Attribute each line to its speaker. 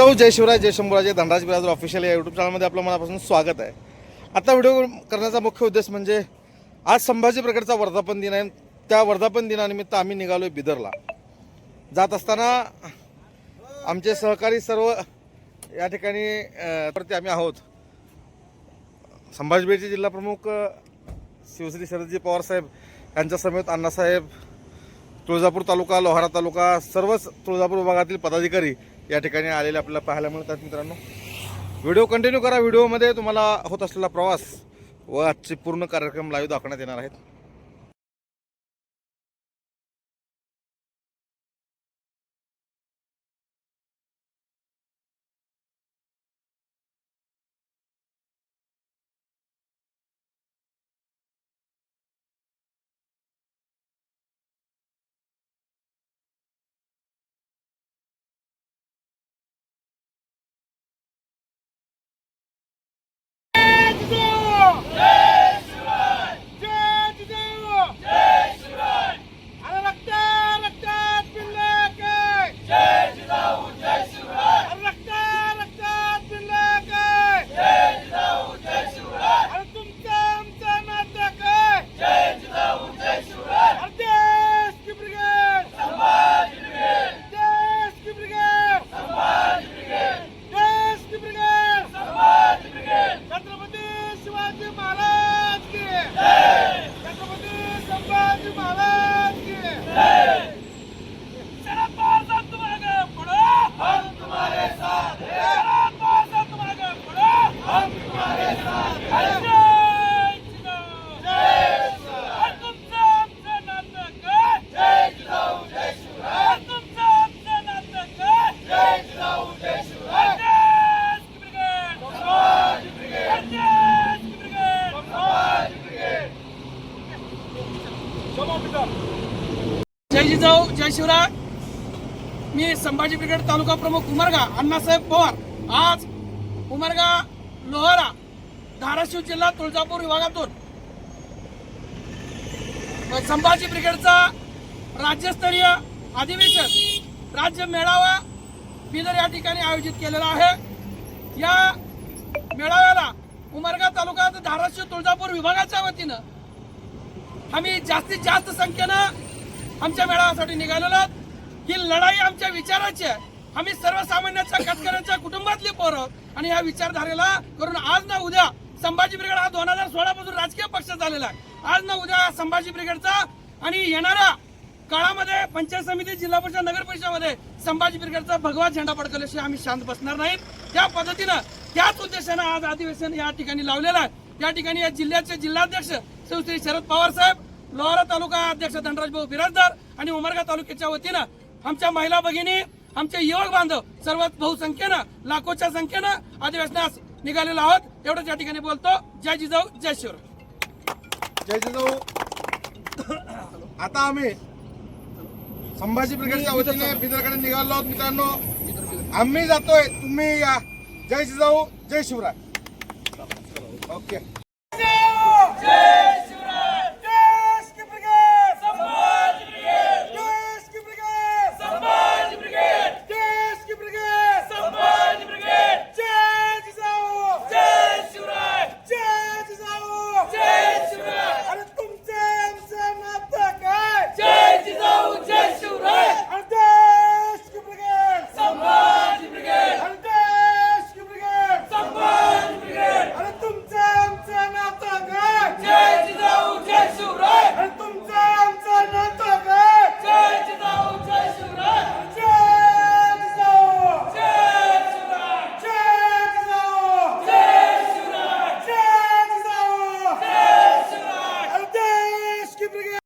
Speaker 1: जिजाऊ जय शिवराय जय शंभूराजे धनराज बिराजर ऑफिशियल या यूट्यूब चॅनलमध्ये आपलं मनापासून स्वागत आहे. आता व्हिडिओ करण्याचा मुख्य उद्देश म्हणजे आज संभाजी ब्रिगेडचा वर्धापन दिन आहे. त्या वर्धापन दिनानिमित्त आम्ही निघालो आहे बिदरला. जात असताना आमचे सहकारी सर्व या ठिकाणी प्रति आम्ही आहोत. संभाजी जिल्हाप्रमुख जिल्हा प्रमुख शिवश्री शरदजी पवार साहेब यांच्या समेत अण्णासाहेब तुळजापूर तालुका लोहारा तालुका सर्वच तुळजापूर विभागातील पदाधिकारी या ठिकाणी आलेले आपल्याला पाहायला मिळतात मित्रांनो. व्हिडिओ कंटिन्यू करा. व्हिडिओमध्ये तुम्हाला होत असलेला प्रवास व आजचे पूर्ण कार्यक्रम लाईव्ह दाखवण्यात येणार आहेत.
Speaker 2: जिजाऊ जय शिवराय. मी संभाजी ब्रिगेड तालुका प्रमुख उमरगा अण्णासाहेब पवार. आज उमरगा लोहारा धाराशिव जिल्हा तुळजापूर विभागातून. संभाजी ब्रिगेडचा राज्यस्तरीय अधिवेशन राज्य मेळावा बिदर या ठिकाणी आयोजित केलेला आहे. या मेळाव्याला उमरगा तालुका धाराशिव तुळजापूर विभागाच्या वतीनं आम्ही जास्तीत जास्त संख्येनं आमच्या मेळाव्यासाठी निघालेलो आहोत. ही लढाई आमच्या विचाराची आहे. आम्ही सर्वसामान्यांच्या कटकऱ्यांच्या कुटुंबातली पोरं आणि या विचारधारेला करून आज ना उद्या संभाजी ब्रिगेड हा दोन हजार सोळा पासून राजकीय पक्ष झालेला आहे. आज ना उद्या संभाजी ब्रिगेडचा आणि येणाऱ्या काळामध्ये पंचायत समिती जिल्हा परिषद नगर परिषदेमध्ये संभाजी ब्रिगेडचा भगवा झेंडा फडकवल्याशिवाय आम्ही शांत बसणार नाहीत. त्या पद्धतीनं त्याच उद्देशानं आज अधिवेशन या ठिकाणी लावलेलं आहे. या ठिकाणी या जिल्ह्याचे जिल्हाध्यक्ष श्री शरद पवार साहेब लोहारा तालुका अध्यक्ष धनराज भाऊ बिराजदार आणि उमरगा तालुक्याच्या वतीनं आमच्या महिला भगिनी आमचे युवक बांधव सर्वात बहुसंख्येनं लाखोच्या संख्येनं अधिवेशनास निघालेलो आहोत. एवढंच या ठिकाणी बोलतो. जय जिजाऊ जय शिवर
Speaker 1: जय जिजाऊ. आता आम्ही संभाजी ब्रिगेडच्या वतीने बिदरकडे निघालो आहोत मित्रांनो. आम्ही जातोय. तुम्ही या. जय जिजाऊ जय शिवराय. ओके.